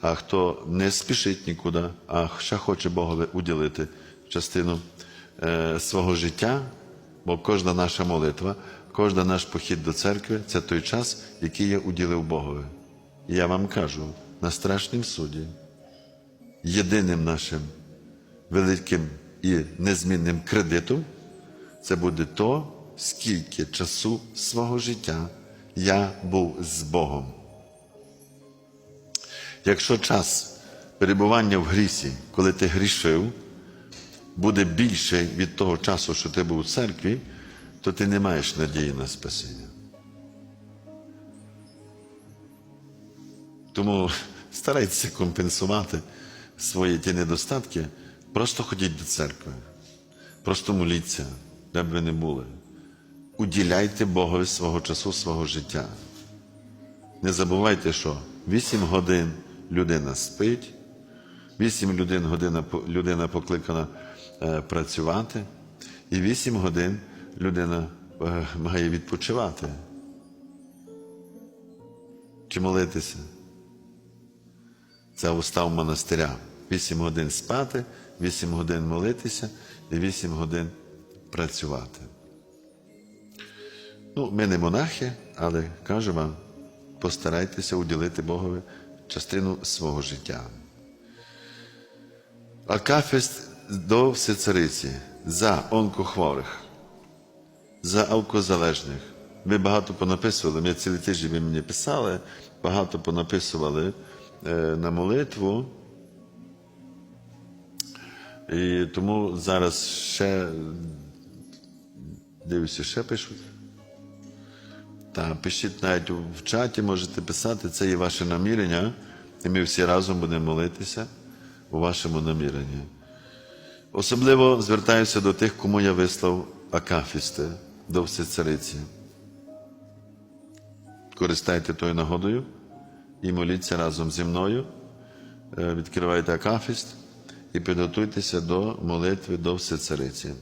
а хто не спішить нікуди, а ще хоче Богові уділити частину е, свого життя, бо кожна наша молитва, кожен наш похід до церкви це той час, який я уділив Богові. І я вам кажу на страшнім суді, єдиним нашим великим і незмінним кредитом це буде то, скільки часу свого життя я був з Богом. Якщо час перебування в грісі, коли ти грішив, буде більше від того часу, що ти був у церкві, то ти не маєш надії на спасіння. Тому старайтеся компенсувати свої ті недостатки, просто ходіть до церкви, просто моліться, де б ви не були. Уділяйте Богові свого часу, свого життя. Не забувайте, що 8 годин людина спить, 8 годин година, людина покликана е, працювати, і 8 годин людина е, має відпочивати. Чи молитися? Це устав монастиря. 8 годин спати, 8 годин молитися і 8 годин працювати. Ну, ми не монахи, але кажу вам, постарайтеся уділити Богові частину свого життя. Акафіст до всецариці за онкохворих, за алкозалежних. Ви багато понаписували, ми цілий тиждень ви мені писали, багато понаписували е, на молитву. І тому зараз ще дивлюся, ще пишуть. Та пишіть навіть в чаті, можете писати, це є ваше намірення, і ми всі разом будемо молитися у вашому наміренні. Особливо звертаюся до тих, кому я вислав акафісти до всецариці. Користайте тою нагодою і моліться разом зі мною. Е, Відкривайте акафіст і підготуйтеся до молитви до всецариці.